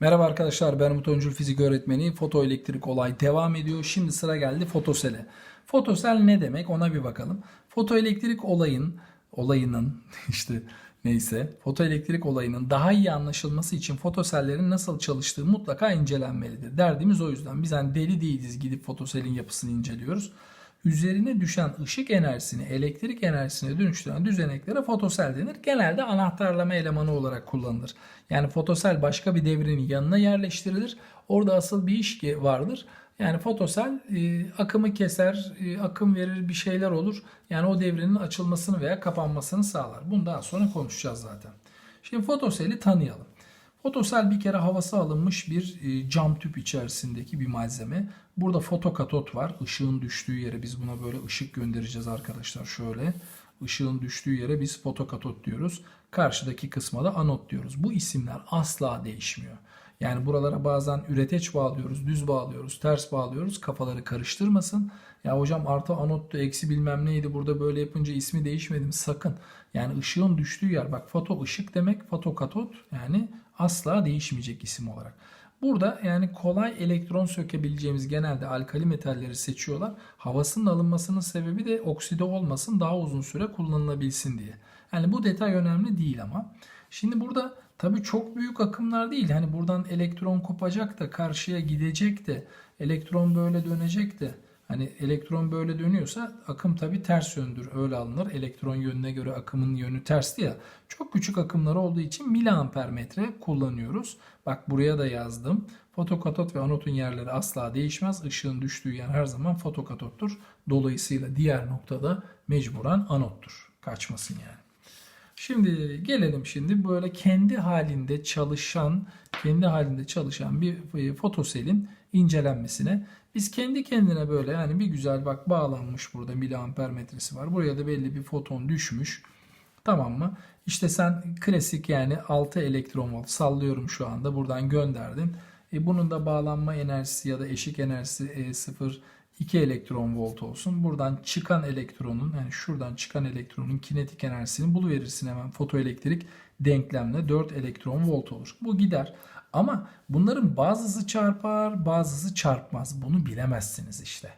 Merhaba arkadaşlar ben Umut Öncül fizik öğretmeni. Fotoelektrik olay devam ediyor. Şimdi sıra geldi fotosele. Fotosel ne demek ona bir bakalım. Fotoelektrik olayın olayının işte neyse fotoelektrik olayının daha iyi anlaşılması için fotosellerin nasıl çalıştığı mutlaka incelenmelidir. Derdimiz o yüzden. Biz hani deli değiliz gidip fotoselin yapısını inceliyoruz. Üzerine düşen ışık enerjisini elektrik enerjisine dönüştüren düzeneklere fotosel denir. Genelde anahtarlama elemanı olarak kullanılır. Yani fotosel başka bir devrenin yanına yerleştirilir. Orada asıl bir iş vardır. Yani fotosel e, akımı keser, e, akım verir bir şeyler olur. Yani o devrenin açılmasını veya kapanmasını sağlar. Bunu daha sonra konuşacağız zaten. Şimdi fotoseli tanıyalım. Fotosel bir kere havası alınmış bir e, cam tüp içerisindeki bir malzeme. Burada fotokatot var. Işığın düştüğü yere biz buna böyle ışık göndereceğiz arkadaşlar. Şöyle ışığın düştüğü yere biz fotokatot diyoruz. Karşıdaki kısma da anot diyoruz. Bu isimler asla değişmiyor. Yani buralara bazen üreteç bağlıyoruz, düz bağlıyoruz, ters bağlıyoruz. Kafaları karıştırmasın. Ya hocam artı anottu, eksi bilmem neydi burada böyle yapınca ismi değişmedi mi? Sakın. Yani ışığın düştüğü yer bak foto ışık demek fotokatot yani asla değişmeyecek isim olarak. Burada yani kolay elektron sökebileceğimiz genelde alkali metalleri seçiyorlar. Havasının alınmasının sebebi de okside olmasın daha uzun süre kullanılabilsin diye. Yani bu detay önemli değil ama. Şimdi burada tabii çok büyük akımlar değil. Hani buradan elektron kopacak da karşıya gidecek de elektron böyle dönecek de Hani elektron böyle dönüyorsa akım tabi ters yöndür öyle alınır. Elektron yönüne göre akımın yönü tersti ya. Çok küçük akımlar olduğu için miliamper metre kullanıyoruz. Bak buraya da yazdım. Fotokatot ve anotun yerleri asla değişmez. Işığın düştüğü yer her zaman fotokatottur. Dolayısıyla diğer noktada mecburen anottur. Kaçmasın yani. Şimdi gelelim şimdi böyle kendi halinde çalışan, kendi halinde çalışan bir fotoselin incelenmesine. Biz kendi kendine böyle yani bir güzel bak bağlanmış burada miliamper metresi var. Buraya da belli bir foton düşmüş. Tamam mı? İşte sen klasik yani 6 elektron volt sallıyorum şu anda buradan gönderdin. E bunun da bağlanma enerjisi ya da eşik enerjisi e 0 2 elektron volt olsun. Buradan çıkan elektronun yani şuradan çıkan elektronun kinetik enerjisini buluverirsin hemen fotoelektrik denklemle 4 elektron volt olur. Bu gider. Ama bunların bazısı çarpar, bazısı çarpmaz. Bunu bilemezsiniz işte.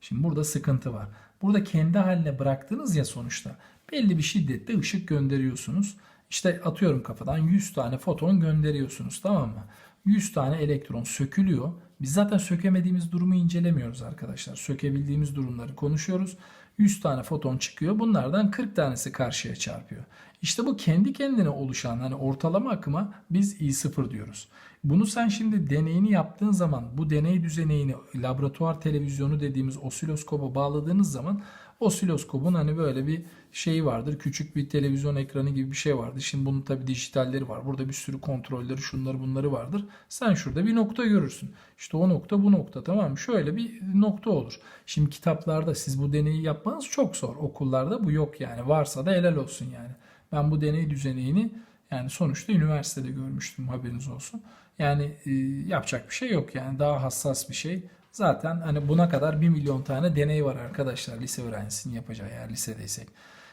Şimdi burada sıkıntı var. Burada kendi haline bıraktınız ya sonuçta. Belli bir şiddette ışık gönderiyorsunuz. İşte atıyorum kafadan 100 tane foton gönderiyorsunuz tamam mı? 100 tane elektron sökülüyor. Biz zaten sökemediğimiz durumu incelemiyoruz arkadaşlar. Sökebildiğimiz durumları konuşuyoruz. 100 tane foton çıkıyor. Bunlardan 40 tanesi karşıya çarpıyor. İşte bu kendi kendine oluşan hani ortalama akıma biz I0 diyoruz. Bunu sen şimdi deneyini yaptığın zaman bu deney düzeneyini laboratuvar televizyonu dediğimiz osiloskopa bağladığınız zaman osiloskopun hani böyle bir şeyi vardır. Küçük bir televizyon ekranı gibi bir şey vardır. Şimdi bunun tabi dijitalleri var. Burada bir sürü kontrolleri şunları bunları vardır. Sen şurada bir nokta görürsün. İşte o nokta bu nokta tamam mı? Şöyle bir nokta olur. Şimdi kitaplarda siz bu deneyi yapmanız çok zor. Okullarda bu yok yani. Varsa da helal olsun yani. Ben bu deney düzenini yani sonuçta üniversitede görmüştüm haberiniz olsun. Yani e, yapacak bir şey yok yani daha hassas bir şey. Zaten hani buna kadar 1 milyon tane deney var arkadaşlar lise öğrencisinin yapacağı eğer lisedeysek.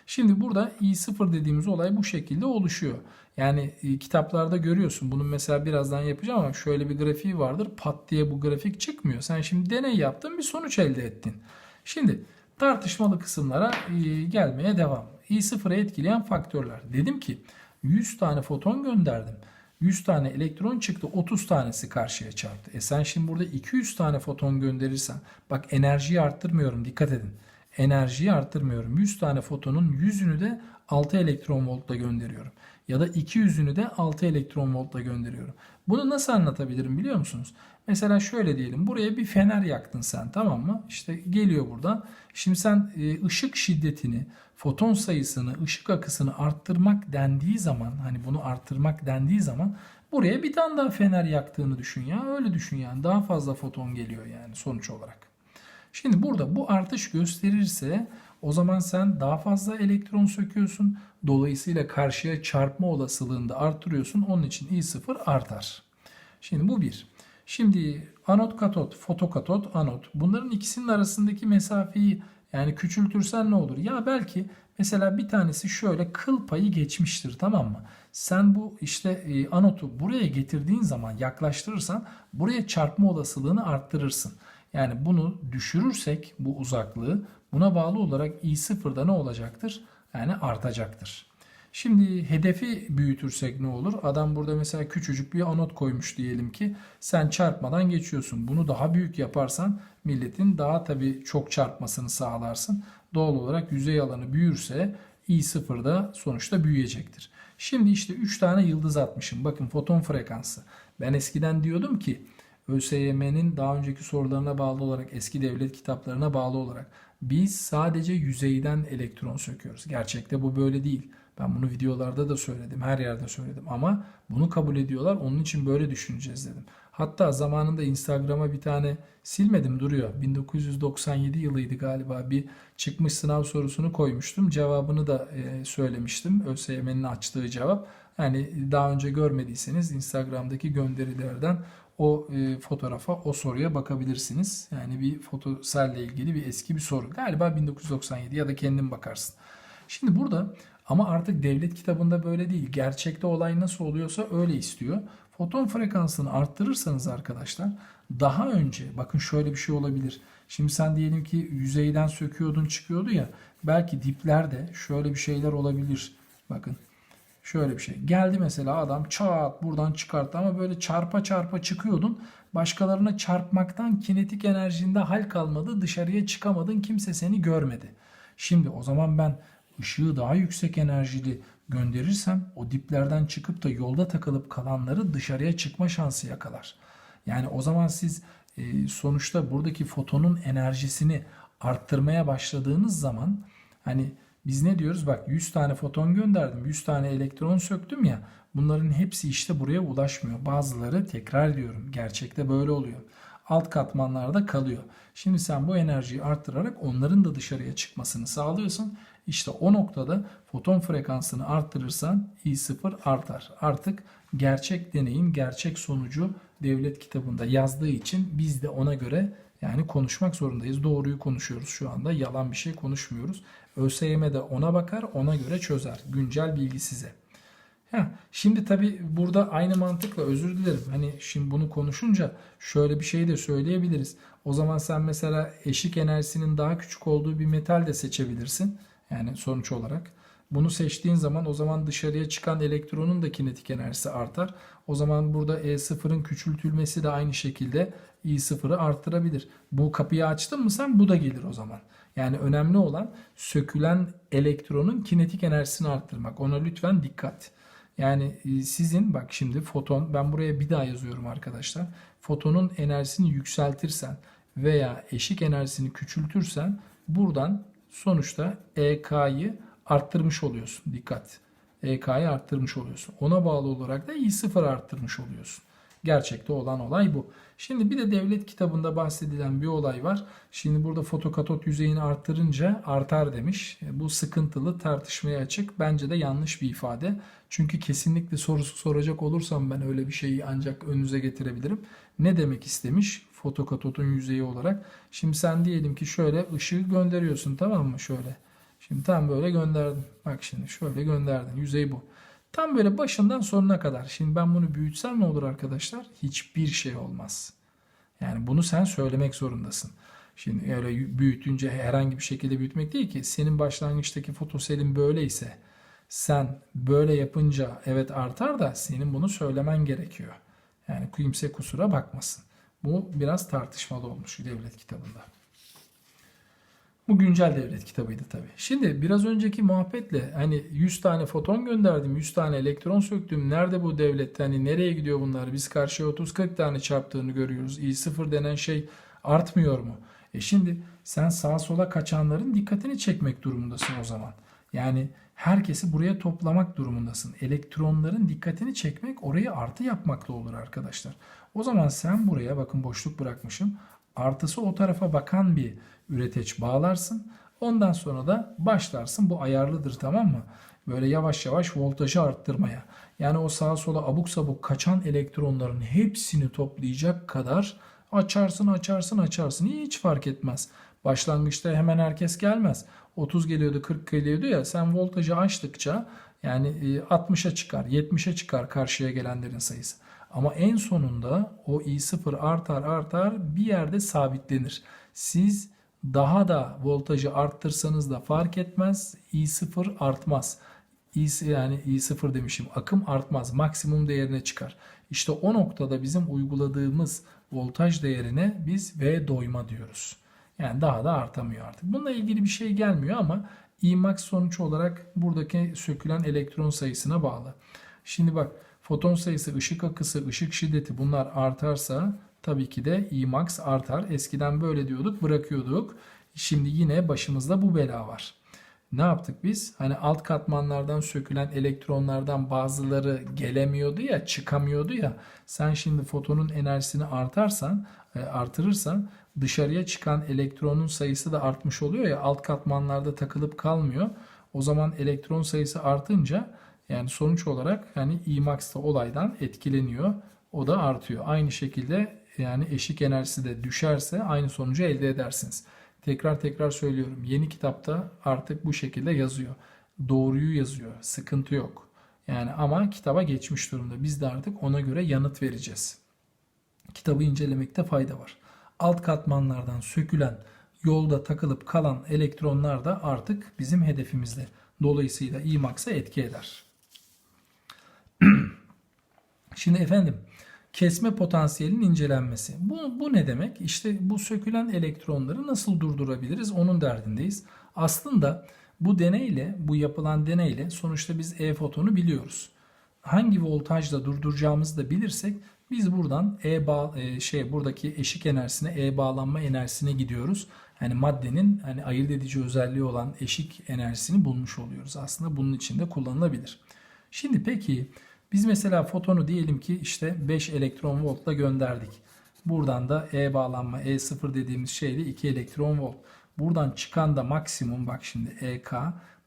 Şimdi burada i0 dediğimiz olay bu şekilde oluşuyor. Yani e, kitaplarda görüyorsun. Bunun mesela birazdan yapacağım ama şöyle bir grafiği vardır. Pat diye bu grafik çıkmıyor. Sen şimdi deney yaptın bir sonuç elde ettin. Şimdi tartışmalı kısımlara e, gelmeye devam. i0'ı etkileyen faktörler. Dedim ki 100 tane foton gönderdim. 100 tane elektron çıktı 30 tanesi karşıya çarptı. E sen şimdi burada 200 tane foton gönderirsen bak enerjiyi arttırmıyorum dikkat edin. Enerjiyi arttırmıyorum. 100 tane fotonun 100'ünü de 6 elektron voltla gönderiyorum. Ya da 200'ünü de 6 elektron voltla gönderiyorum. Bunu nasıl anlatabilirim biliyor musunuz? Mesela şöyle diyelim. Buraya bir fener yaktın sen tamam mı? İşte geliyor buradan. Şimdi sen e, ışık şiddetini, foton sayısını, ışık akısını arttırmak dendiği zaman hani bunu arttırmak dendiği zaman buraya bir tane daha fener yaktığını düşün ya. Öyle düşün yani. Daha fazla foton geliyor yani sonuç olarak. Şimdi burada bu artış gösterirse o zaman sen daha fazla elektron söküyorsun. Dolayısıyla karşıya çarpma olasılığını da arttırıyorsun. Onun için I0 artar. Şimdi bu bir. Şimdi anot katot, fotokatot, anot. Bunların ikisinin arasındaki mesafeyi Yani küçültürsen ne olur? Ya belki mesela bir tanesi şöyle kıl payı geçmiştir tamam mı? Sen bu işte e, anotu buraya getirdiğin zaman yaklaştırırsan buraya çarpma olasılığını arttırırsın. Yani bunu düşürürsek bu uzaklığı buna bağlı olarak i0'da ne olacaktır? Yani artacaktır. Şimdi hedefi büyütürsek ne olur? Adam burada mesela küçücük bir anot koymuş diyelim ki sen çarpmadan geçiyorsun. Bunu daha büyük yaparsan milletin daha tabii çok çarpmasını sağlarsın. Doğal olarak yüzey alanı büyürse i0 da sonuçta büyüyecektir. Şimdi işte 3 tane yıldız atmışım. Bakın foton frekansı. Ben eskiden diyordum ki ÖSYM'nin daha önceki sorularına bağlı olarak eski devlet kitaplarına bağlı olarak biz sadece yüzeyden elektron söküyoruz. Gerçekte bu böyle değil. Ben bunu videolarda da söyledim, her yerde söyledim ama bunu kabul ediyorlar. Onun için böyle düşüneceğiz dedim. Hatta zamanında Instagram'a bir tane silmedim duruyor. 1997 yılıydı galiba bir çıkmış sınav sorusunu koymuştum. Cevabını da e, söylemiştim. ÖSYM'nin açtığı cevap. Yani daha önce görmediyseniz Instagram'daki gönderilerden o e, fotoğrafa, o soruya bakabilirsiniz. Yani bir fotoselle ilgili bir eski bir soru. Galiba 1997 ya da kendin bakarsın. Şimdi burada ama artık devlet kitabında böyle değil. Gerçekte olay nasıl oluyorsa öyle istiyor. Foton frekansını arttırırsanız arkadaşlar daha önce bakın şöyle bir şey olabilir. Şimdi sen diyelim ki yüzeyden söküyordun çıkıyordu ya belki diplerde şöyle bir şeyler olabilir. Bakın şöyle bir şey. Geldi mesela adam çat buradan çıkarttı ama böyle çarpa çarpa çıkıyordun. Başkalarına çarpmaktan kinetik enerjinde hal kalmadı. Dışarıya çıkamadın. Kimse seni görmedi. Şimdi o zaman ben ışığı daha yüksek enerjili gönderirsem o diplerden çıkıp da yolda takılıp kalanları dışarıya çıkma şansı yakalar. Yani o zaman siz e, sonuçta buradaki fotonun enerjisini arttırmaya başladığınız zaman hani biz ne diyoruz? Bak 100 tane foton gönderdim, 100 tane elektron söktüm ya. Bunların hepsi işte buraya ulaşmıyor. Bazıları tekrar diyorum. Gerçekte böyle oluyor. Alt katmanlarda kalıyor. Şimdi sen bu enerjiyi arttırarak onların da dışarıya çıkmasını sağlıyorsun. İşte o noktada foton frekansını arttırırsan I0 artar. Artık gerçek deneyin gerçek sonucu devlet kitabında yazdığı için biz de ona göre yani konuşmak zorundayız. Doğruyu konuşuyoruz şu anda. Yalan bir şey konuşmuyoruz. ÖSYM de ona bakar, ona göre çözer. Güncel bilgi size. Heh, şimdi tabi burada aynı mantıkla özür dilerim. Hani şimdi bunu konuşunca şöyle bir şey de söyleyebiliriz. O zaman sen mesela eşik enerjisinin daha küçük olduğu bir metal de seçebilirsin. Yani sonuç olarak. Bunu seçtiğin zaman o zaman dışarıya çıkan elektronun da kinetik enerjisi artar. O zaman burada E0'ın küçültülmesi de aynı şekilde I0'ı arttırabilir. Bu kapıyı açtın mı sen bu da gelir o zaman. Yani önemli olan sökülen elektronun kinetik enerjisini arttırmak. Ona lütfen dikkat. Yani e, sizin bak şimdi foton ben buraya bir daha yazıyorum arkadaşlar. Fotonun enerjisini yükseltirsen veya eşik enerjisini küçültürsen buradan sonuçta EK'yı arttırmış oluyorsun. Dikkat. EK'yı arttırmış oluyorsun. Ona bağlı olarak da I0 arttırmış oluyorsun. Gerçekte olan olay bu. Şimdi bir de devlet kitabında bahsedilen bir olay var. Şimdi burada fotokatot yüzeyini arttırınca artar demiş. E, Bu sıkıntılı tartışmaya açık. Bence de yanlış bir ifade. Çünkü kesinlikle sorusu soracak olursam ben öyle bir şeyi ancak önünüze getirebilirim. Ne demek istemiş fotokatotun yüzeyi olarak? Şimdi sen diyelim ki şöyle ışığı gönderiyorsun tamam mı? Şöyle. Şimdi tam böyle gönderdin. Bak şimdi şöyle gönderdin. Yüzey bu. Tam böyle başından sonuna kadar. Şimdi ben bunu büyütsem ne olur arkadaşlar? Hiçbir şey olmaz. Yani bunu sen söylemek zorundasın. Şimdi öyle büyütünce herhangi bir şekilde büyütmek değil ki. Senin başlangıçtaki fotoselin böyleyse sen böyle yapınca evet artar da senin bunu söylemen gerekiyor. Yani kimse kusura bakmasın. Bu biraz tartışmalı olmuş devlet kitabında. Bu güncel devlet kitabıydı tabii. Şimdi biraz önceki muhabbetle hani 100 tane foton gönderdim, 100 tane elektron söktüm. Nerede bu devlet? Hani nereye gidiyor bunlar? Biz karşıya 30-40 tane çarptığını görüyoruz. I0 denen şey artmıyor mu? E şimdi sen sağa sola kaçanların dikkatini çekmek durumundasın o zaman. Yani herkesi buraya toplamak durumundasın. Elektronların dikkatini çekmek orayı artı yapmakla olur arkadaşlar. O zaman sen buraya bakın boşluk bırakmışım. Artısı o tarafa bakan bir üreteç bağlarsın. Ondan sonra da başlarsın. Bu ayarlıdır tamam mı? Böyle yavaş yavaş voltajı arttırmaya. Yani o sağa sola abuk sabuk kaçan elektronların hepsini toplayacak kadar açarsın açarsın açarsın. Hiç fark etmez. Başlangıçta hemen herkes gelmez. 30 geliyordu 40 geliyordu ya sen voltajı açtıkça yani e, 60'a çıkar 70'e çıkar karşıya gelenlerin sayısı. Ama en sonunda o I0 artar artar bir yerde sabitlenir. Siz daha da voltajı arttırsanız da fark etmez. I0 artmaz. I, yani I0 demişim akım artmaz. Maksimum değerine çıkar. İşte o noktada bizim uyguladığımız voltaj değerine biz V doyma diyoruz. Yani daha da artamıyor artık. Bununla ilgili bir şey gelmiyor ama Imax sonuç olarak buradaki sökülen elektron sayısına bağlı. Şimdi bak foton sayısı, ışık akısı, ışık şiddeti bunlar artarsa tabii ki de Imax artar. Eskiden böyle diyorduk bırakıyorduk. Şimdi yine başımızda bu bela var. Ne yaptık biz? Hani alt katmanlardan sökülen elektronlardan bazıları gelemiyordu ya, çıkamıyordu ya. Sen şimdi fotonun enerjisini artarsan, e, artırırsan dışarıya çıkan elektronun sayısı da artmış oluyor ya. Alt katmanlarda takılıp kalmıyor. O zaman elektron sayısı artınca yani sonuç olarak yani Imax da olaydan etkileniyor. O da artıyor. Aynı şekilde yani eşik enerjisi de düşerse aynı sonucu elde edersiniz. Tekrar tekrar söylüyorum. Yeni kitapta artık bu şekilde yazıyor. Doğruyu yazıyor. Sıkıntı yok. Yani ama kitaba geçmiş durumda. Biz de artık ona göre yanıt vereceğiz. Kitabı incelemekte fayda var. Alt katmanlardan sökülen, yolda takılıp kalan elektronlar da artık bizim hedefimizde. Dolayısıyla Imax'a etki eder. Şimdi efendim kesme potansiyelinin incelenmesi. Bu, bu ne demek? İşte bu sökülen elektronları nasıl durdurabiliriz onun derdindeyiz. Aslında bu deneyle, bu yapılan deneyle sonuçta biz E-fotonu biliyoruz. Hangi voltajla durduracağımızı da bilirsek biz buradan E bağ, e, şey buradaki eşik enerjisine, E bağlanma enerjisine gidiyoruz. Yani maddenin hani ayırt edici özelliği olan eşik enerjisini bulmuş oluyoruz. Aslında bunun için de kullanılabilir. Şimdi peki biz mesela fotonu diyelim ki işte 5 elektron voltla gönderdik. Buradan da E bağlanma E0 dediğimiz şeyde 2 elektron volt. Buradan çıkan da maksimum bak şimdi EK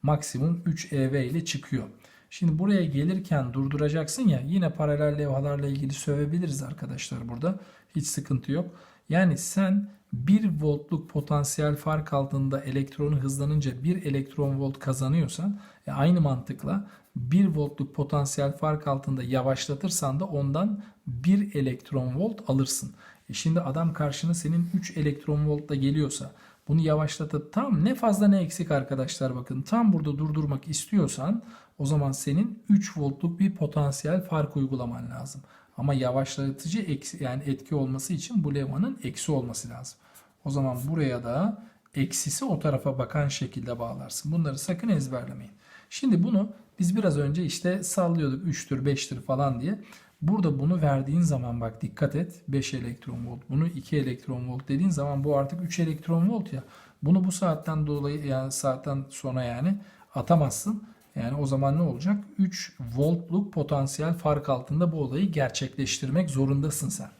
maksimum 3 EV ile çıkıyor. Şimdi buraya gelirken durduracaksın ya yine paralel levhalarla ilgili sövebiliriz arkadaşlar burada. Hiç sıkıntı yok. Yani sen 1 voltluk potansiyel fark altında elektronu hızlanınca 1 elektron volt kazanıyorsan e aynı mantıkla 1 voltluk potansiyel fark altında yavaşlatırsan da ondan 1 elektron volt alırsın. E şimdi adam karşına senin 3 elektron voltla geliyorsa bunu yavaşlatıp tam ne fazla ne eksik arkadaşlar bakın tam burada durdurmak istiyorsan o zaman senin 3 voltluk bir potansiyel fark uygulaman lazım. Ama yavaşlatıcı eksi, yani etki olması için bu levhanın eksi olması lazım. O zaman buraya da eksisi o tarafa bakan şekilde bağlarsın. Bunları sakın ezberlemeyin. Şimdi bunu biz biraz önce işte sallıyorduk 3'tür 5'tir falan diye. Burada bunu verdiğin zaman bak dikkat et 5 elektron volt bunu 2 elektron volt dediğin zaman bu artık 3 elektron volt ya. Bunu bu saatten dolayı yani saatten sonra yani atamazsın. Yani o zaman ne olacak? 3 voltluk potansiyel fark altında bu olayı gerçekleştirmek zorundasın sen.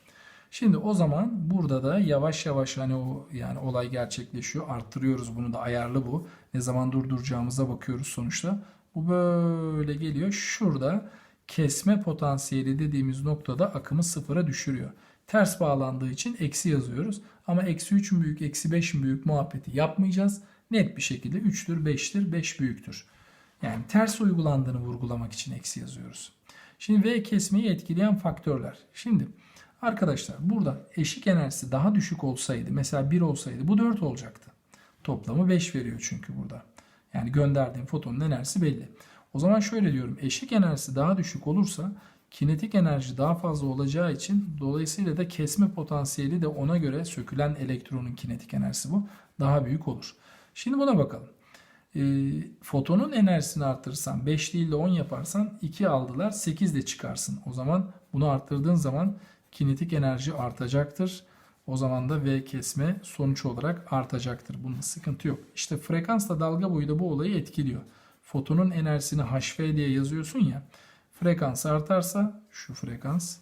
Şimdi o zaman burada da yavaş yavaş hani o yani olay gerçekleşiyor. Arttırıyoruz bunu da ayarlı bu. Ne zaman durduracağımıza bakıyoruz sonuçta. Bu böyle geliyor. Şurada kesme potansiyeli dediğimiz noktada akımı sıfıra düşürüyor. Ters bağlandığı için eksi yazıyoruz. Ama eksi 3 mü büyük, eksi 5 mi büyük muhabbeti yapmayacağız. Net bir şekilde 3'tür, 5'tir, 5 büyüktür. Yani ters uygulandığını vurgulamak için eksi yazıyoruz. Şimdi V kesmeyi etkileyen faktörler. Şimdi arkadaşlar burada eşik enerjisi daha düşük olsaydı mesela 1 olsaydı bu 4 olacaktı. Toplamı 5 veriyor çünkü burada. Yani gönderdiğim fotonun enerjisi belli. O zaman şöyle diyorum. Eşik enerjisi daha düşük olursa kinetik enerji daha fazla olacağı için dolayısıyla da kesme potansiyeli de ona göre sökülen elektronun kinetik enerjisi bu daha büyük olur. Şimdi buna bakalım. E, fotonun enerjisini artırırsan 5 değil de 10 yaparsan 2 aldılar 8 de çıkarsın. O zaman bunu arttırdığın zaman kinetik enerji artacaktır. O zaman da V kesme sonuç olarak artacaktır. Bunda sıkıntı yok. İşte frekansla dalga boyu da bu olayı etkiliyor. Fotonun enerjisini HV diye yazıyorsun ya. Frekans artarsa şu frekans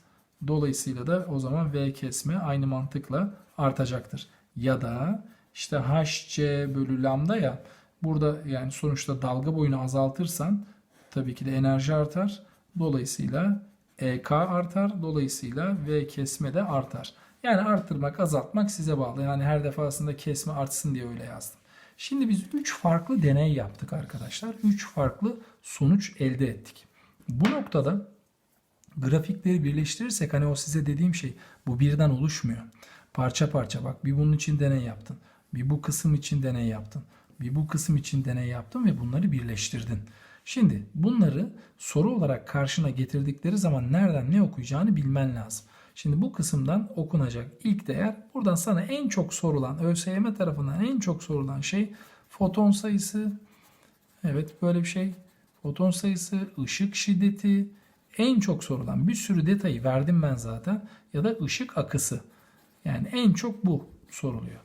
dolayısıyla da o zaman V kesme aynı mantıkla artacaktır. Ya da işte HC bölü lambda ya burada yani sonuçta dalga boyunu azaltırsan tabii ki de enerji artar. Dolayısıyla EK artar. Dolayısıyla V kesme de artar. Yani arttırmak, azaltmak size bağlı. Yani her defasında kesme artsın diye öyle yazdım. Şimdi biz 3 farklı deney yaptık arkadaşlar. 3 farklı sonuç elde ettik. Bu noktada grafikleri birleştirirsek hani o size dediğim şey bu birden oluşmuyor. Parça parça bak bir bunun için deney yaptın. Bir bu kısım için deney yaptın. Bir bu kısım için deney yaptın ve bunları birleştirdin. Şimdi bunları soru olarak karşına getirdikleri zaman nereden ne okuyacağını bilmen lazım. Şimdi bu kısımdan okunacak ilk değer buradan sana en çok sorulan ÖSYM tarafından en çok sorulan şey foton sayısı. Evet böyle bir şey. Foton sayısı, ışık şiddeti en çok sorulan bir sürü detayı verdim ben zaten ya da ışık akısı. Yani en çok bu soruluyor.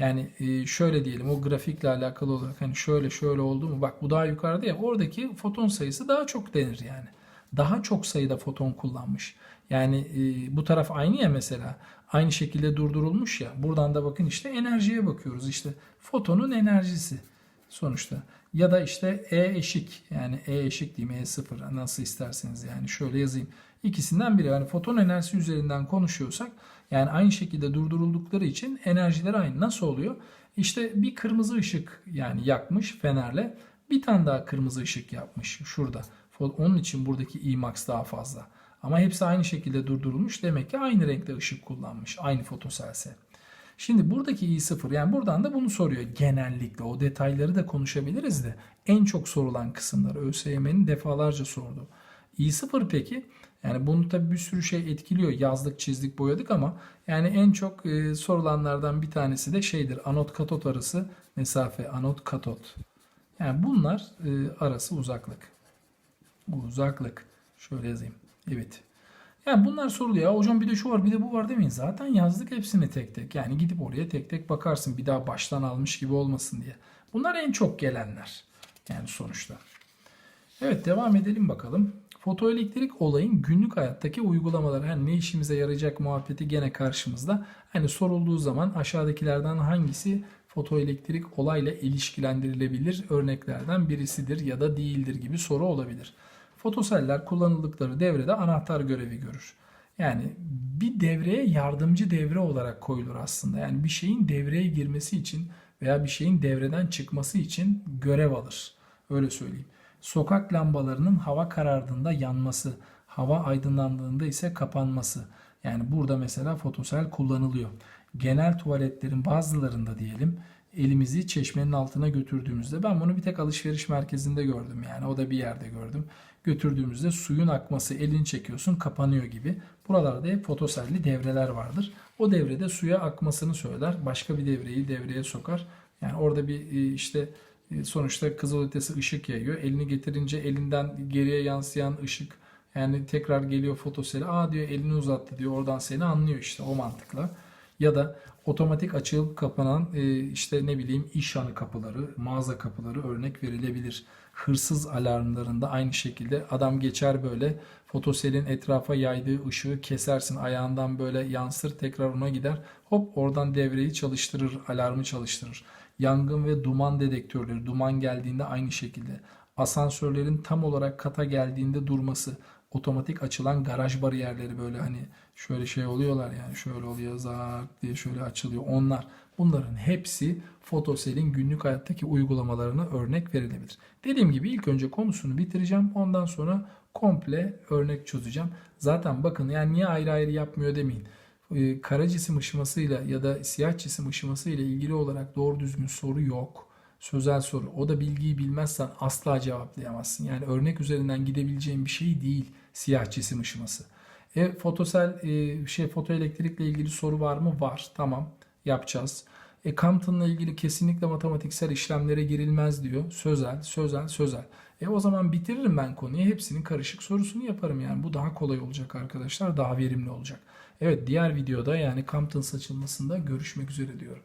Yani e, şöyle diyelim o grafikle alakalı olarak hani şöyle şöyle oldu mu bak bu daha yukarıda ya oradaki foton sayısı daha çok denir yani. Daha çok sayıda foton kullanmış. Yani e, bu taraf aynı ya mesela aynı şekilde durdurulmuş ya buradan da bakın işte enerjiye bakıyoruz işte fotonun enerjisi sonuçta. Ya da işte E eşik yani E eşik diyeyim E0 nasıl isterseniz yani şöyle yazayım. İkisinden biri yani foton enerjisi üzerinden konuşuyorsak yani aynı şekilde durduruldukları için enerjileri aynı. Nasıl oluyor? İşte bir kırmızı ışık yani yakmış fenerle bir tane daha kırmızı ışık yapmış şurada. Onun için buradaki Imax daha fazla. Ama hepsi aynı şekilde durdurulmuş. Demek ki aynı renkte ışık kullanmış. Aynı fotoselse. Şimdi buradaki i0 yani buradan da bunu soruyor genellikle. O detayları da konuşabiliriz de en çok sorulan kısımları ÖSYM'nin defalarca sordu. İ0 peki yani bunu tabi bir sürü şey etkiliyor. Yazdık, çizdik, boyadık ama yani en çok e, sorulanlardan bir tanesi de şeydir. Anot katot arası mesafe. Anot katot. Yani bunlar e, arası uzaklık. Bu uzaklık. Şöyle yazayım. Evet. Yani bunlar soruluyor. Hocam bir de şu var bir de bu var demeyin. Zaten yazdık hepsini tek tek. Yani gidip oraya tek tek bakarsın. Bir daha baştan almış gibi olmasın diye. Bunlar en çok gelenler. Yani sonuçta. Evet devam edelim bakalım. Fotoelektrik olayın günlük hayattaki uygulamaları hani ne işimize yarayacak muhabbeti gene karşımızda. Hani sorulduğu zaman aşağıdakilerden hangisi fotoelektrik olayla ilişkilendirilebilir örneklerden birisidir ya da değildir gibi soru olabilir. Fotoseller kullanıldıkları devrede anahtar görevi görür. Yani bir devreye yardımcı devre olarak koyulur aslında. Yani bir şeyin devreye girmesi için veya bir şeyin devreden çıkması için görev alır. Öyle söyleyeyim. Sokak lambalarının hava karardığında yanması, hava aydınlandığında ise kapanması. Yani burada mesela fotosel kullanılıyor. Genel tuvaletlerin bazılarında diyelim elimizi çeşmenin altına götürdüğümüzde ben bunu bir tek alışveriş merkezinde gördüm yani o da bir yerde gördüm. Götürdüğümüzde suyun akması elini çekiyorsun kapanıyor gibi. Buralarda hep fotoselli devreler vardır. O devrede suya akmasını söyler. Başka bir devreyi devreye sokar. Yani orada bir e, işte sonuçta kızılötesi ışık yayıyor. Elini getirince elinden geriye yansıyan ışık yani tekrar geliyor fotoseli. Aa diyor elini uzattı diyor. Oradan seni anlıyor işte o mantıkla. Ya da otomatik açılıp kapanan e, işte ne bileyim iş anı kapıları, mağaza kapıları örnek verilebilir. Hırsız alarmlarında aynı şekilde adam geçer böyle fotoselin etrafa yaydığı ışığı kesersin ayağından böyle yansır tekrar ona gider. Hop oradan devreyi çalıştırır, alarmı çalıştırır. Yangın ve duman dedektörleri duman geldiğinde aynı şekilde. Asansörlerin tam olarak kata geldiğinde durması, otomatik açılan garaj bariyerleri böyle hani şöyle şey oluyorlar yani şöyle oluyor zak diye şöyle açılıyor. Onlar bunların hepsi fotoselin günlük hayattaki uygulamalarına örnek verilebilir. Dediğim gibi ilk önce konusunu bitireceğim. Ondan sonra komple örnek çözeceğim. Zaten bakın yani niye ayrı ayrı yapmıyor demeyin. Ee, kara cisim ışımasıyla ya da siyah cisim ışımasıyla ilgili olarak doğru düzgün soru yok sözel soru. O da bilgiyi bilmezsen asla cevaplayamazsın. Yani örnek üzerinden gidebileceğin bir şey değil siyah cisim ışıması. E, fotosel e, şey fotoelektrikle ilgili soru var mı? Var. Tamam. Yapacağız. E, Compton'la ilgili kesinlikle matematiksel işlemlere girilmez diyor. Sözel, sözel, sözel. E o zaman bitiririm ben konuyu. Hepsinin karışık sorusunu yaparım yani. Bu daha kolay olacak arkadaşlar. Daha verimli olacak. Evet diğer videoda yani Compton saçılmasında görüşmek üzere diyorum.